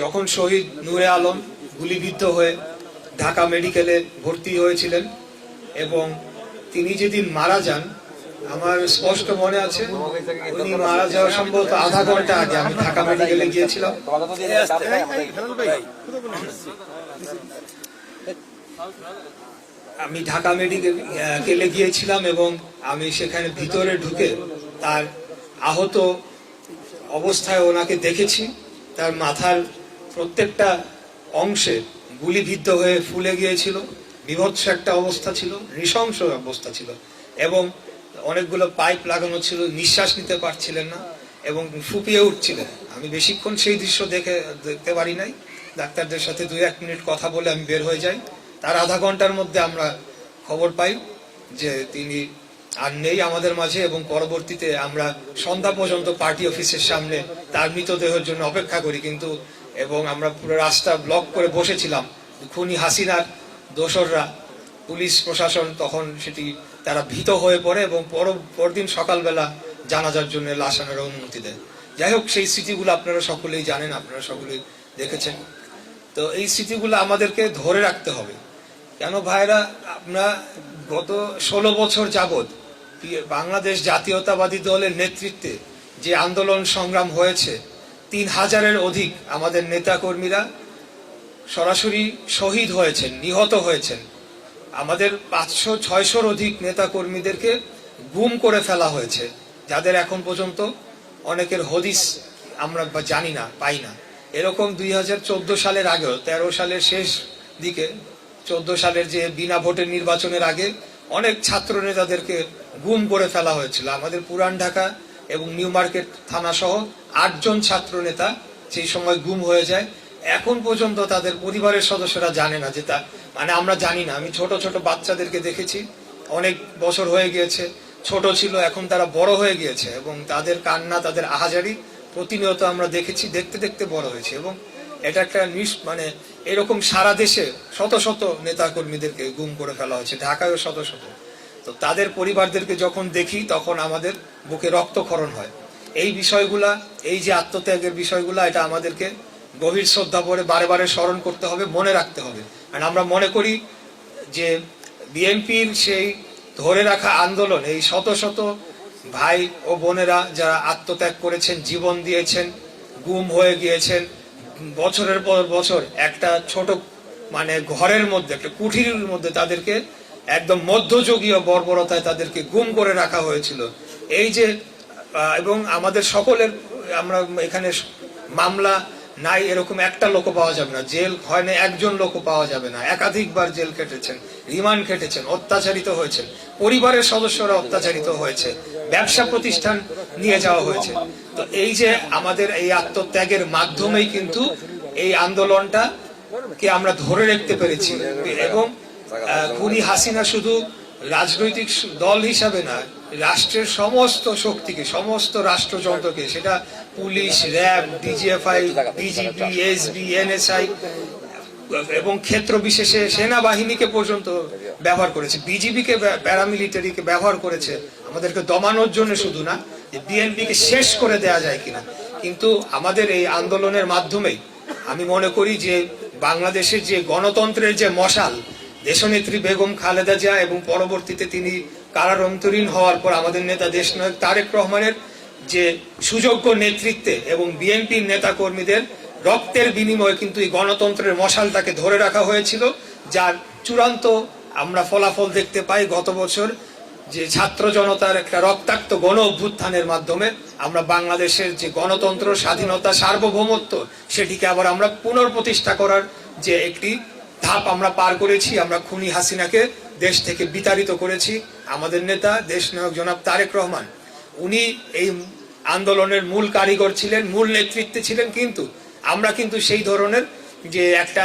যখন শহীদ নূরে আলম গুলিবিদ্ধ হয়ে ঢাকা মেডিকেলে ভর্তি হয়েছিলেন এবং তিনি যেদিন মারা যান, আমার স্পষ্ট মনে আছে, উনি মারা যাওয়ার সম্ভবত আধা ঘণ্টা আগে আমি ঢাকা মেডিকেলে গিয়েছিলাম। আমি ঢাকা মেডিকেলে গিয়েছিলাম এবং আমি সেখানে ভিতরে ঢুকে তার আহত অবস্থায় ওনাকে দেখেছি। তার মাথার প্রত্যেকটা অংশে গুলিবিদ্ধ হয়ে ফুলে গিয়েছিল, বিভৎস একটা অবস্থা ছিল, নৃশংস অবস্থা ছিল এবং অনেকগুলো পাইপ লাগানো ছিল, নিঃশ্বাস নিতে পারছিলেন না এবং ফুপিয়ে উঠছিলেন। আমি বেশিক্ষণ সেই দৃশ্য দেখে, দেখতে পারি নাই। ডাক্তারদের সাথে দুই এক মিনিট কথা বলে আমি বের হয়ে যাই। তার আধা ঘণ্টার মধ্যে আমরা খবর পাই যে তিনি আর নেই আমাদের মাঝে এবং পরবর্তীতে আমরা সন্ধ্যা পর্যন্ত পার্টি অফিসের সামনে তার মৃতদেহের জন্য অপেক্ষা করি। কিন্তু এবং আমরা পুরো রাস্তা ব্লক করে বসেছিলাম। খুনি হাসিনার দোসররা, পুলিশ, প্রশাসন তখন সেটি তারা ভীত হয়ে পড়ে এবং পর পরদিন সকালবেলা জানাজার জন্য লাশ আনার অনুমতি দেয়। যাই হোক, সেই স্মৃতিগুলো আপনারা সকলেই জানেন, আপনারা সকলেই দেখেছেন। তো এই স্মৃতিগুলো আমাদেরকে ধরে রাখতে হবে। কেন ভাইরা, আমরা গত ষোলো বছর যাবৎ বাংলাদেশ জাতীয়তাবাদী দলের নেতৃত্বে যে আন্দোলন সংগ্রাম হয়েছে তিন হাজারের অধিক আমাদের নেতাকর্মীরা সরাসরি শহীদ হয়েছেন, নিহত হয়েছেন। আমাদের পাঁচশো, ছয়শোর অধিক নেতা কর্মীদেরকে গুম করে ফেলা হয়েছে, যাদের এখন পর্যন্ত অনেকের হদিস আমরা জানি না, পাই না। এরকম দুই হাজার চোদ্দ সালের আগেও, তেরো সালের শেষ দিকে, চোদ্দ সালের যে বিনা ভোটের নির্বাচনের আগে অনেক ছাত্র নেতাদেরকে গুম করে ফেলা হয়েছিল। আমাদের পুরান ঢাকা এবং নিউ মার্কেট থানা সহ আটজন ছাত্র নেতা সেই সময় গুম হয়ে যায়। এখন পর্যন্ত তাদের পরিবারের সদস্যরা জানে না যে তা মানে আমরা জানি না। আমি ছোট ছোট বাচ্চাদেরকে দেখেছি। অনেক বছর হয়ে গিয়েছে। ছোট ছিল, এখন তারা বড় হয়ে গিয়েছে এবং তাদের কান্না, তাদের আহাজারি প্রতিনিয়ত আমরা দেখেছি, দেখতে দেখতে বড় হয়েছে এবং এটা একটা নিস মানে এরকম সারা দেশে শত শত নেতা কর্মীদেরকে গুম করে ফেলা হয়েছে, ঢাকায়ও শত শত। তো তাদের পরিবারদেরকে যখন দেখি, তখন আমাদের বুকে রক্তক্ষরণ হয়। এই বিষয়গুলা, এই যে আত্মত্যাগের বিষয়গুলা, এটা আমাদেরকে গভীর শ্রদ্ধা করে বারে বারে স্মরণ করতে হবে, মনে রাখতে হবে। আর আমরা মনে করি যে বিএনপির সেই ধরে রাখা আন্দোলন, এই শত শত ভাই ও বোনেরা যারা আত্মত্যাগ করেছেন, জীবন দিয়েছেন, গুম হয়ে গিয়েছেন, বছরের পর বছর একটা ছোট মানে ঘরের মধ্যে, একটা কুঠিরের মধ্যে তাদেরকে একদম মধ্যযুগীয় বর্বরতায় তাদেরকে গুম করে রাখা হয়েছিল। এই যে এবং আমাদের সকলের, আমরা এখানে মামলা নাই এরকম একটা লোক পাওয়া যাবে না। জেল হয় না, একজন লোক পাওয়া যাবে না। একাধিকবার জেল কেটেছেন, রিমান্ড কেটেছেন, অত্যাচারিত হয়েছেন। পরিবারের সদস্যরা অত্যাচারিত হয়েছে, ব্যবসা প্রতিষ্ঠান নিয়ে যাওয়া হয়েছে। তো এই যে আমাদের এই আত্মত্যাগের মাধ্যমেই কিন্তু এই আন্দোলনটা কে আমরা ধরে রাখতে পেরেছি। এবং খুনি হাসিনা শুধু রাজনৈতিক দল হিসাবে না রাষ্ট্রের সমস্ত শক্তিকে, সমস্ত রাষ্ট্রযন্ত্রকে, সেটা police, RAB DGFI BGB SB NSI এবং ক্ষেত্র বিশেষে সেনাবাহিনীকে পর্যন্ত ব্যবহার করেছে। বিজিবিকে প্যারামিলিটারিকে ব্যবহার করেছে। আমাদেরকে দমানোর জন্য শুধু না বিএনপিকে শেষ করে দেয়া যায় কিনা। কিন্তু আমাদের এই আন্দোলনের মাধ্যমেই আমি মনে করি যে বাংলাদেশের যে গণতন্ত্রের যে মশাল, দেশনেত্রী বেগম খালেদা জিয়া এবং পরবর্তীতে তিনি কারারন্তরীণ হওয়ার পর আমাদের নেতা দেশনায়ক তারেক রহমানের যে সুযোগ্য নেতৃত্বে এবং বিএনপির নেতা কর্মীদের রক্তের বিনিময়ে কিন্তু এই গণতন্ত্রের মশালটাকে ধরে রাখা হয়েছিল, যার চূড়ান্ত আমরা ফলাফল দেখতে পাই গত বছর যে ছাত্র জনতার একটা রক্তাক্ত গণ অভ্যুত্থানের মাধ্যমে আমরা বাংলাদেশের যে গণতন্ত্র, স্বাধীনতা, সার্বভৌমত্ব সেটিকে আবার আমরা পুনর্প্রতিষ্ঠা করার যে একটি ধাপ আমরা পার করেছি, আমরা খুনি হাসিনাকে দেশ থেকে বিতাড়িত করেছি। আমাদের নেতা, দেশ নায়ক জনাব তারেক রহমান, উনি এই আন্দোলনের মূল কারিগর ছিলেন, মূল নেতৃত্বে ছিলেন কিন্তু, আমরা কিন্তু সেই ধরনের যে একটা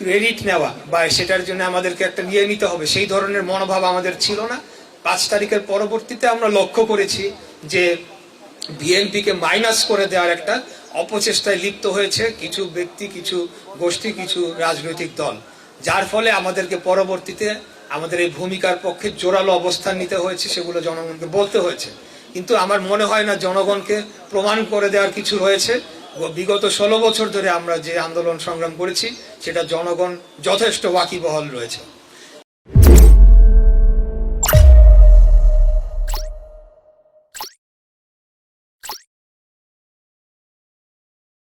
ক্রেডিট নেওয়া বা সেটার জন্য আমাদেরকে একটা নিয়ে নিতে হবে, সেই ধরনের মনোভাব আমাদের ছিল না। পাঁচ তারিখের পরবর্তীতে আমরা লক্ষ্য করেছি যে বিএনপিকে মাইনাস করে দেওয়ার একটা অপচেষ্টায় লিপ্ত হয়েছে কিছু ব্যক্তি, কিছু গোষ্ঠী, কিছু রাজনৈতিক দল। যার ফলে আমাদেরকে পরবর্তীতে আমাদের এই ভূমিকার পক্ষে জোরালো অবস্থান নিতে হয়েছে, সেগুলো জনগণকে বলতে হয়েছে। কিন্তু আমার মনে হয় না জনগণকে প্রমাণ করে দেওয়ার কিছু রয়েছে। বিগত ষোলো বছর ধরে আমরা যে আন্দোলন সংগ্রাম করেছি, সেটা জনগণ যথেষ্ট ওয়াকিবহল রয়েছে।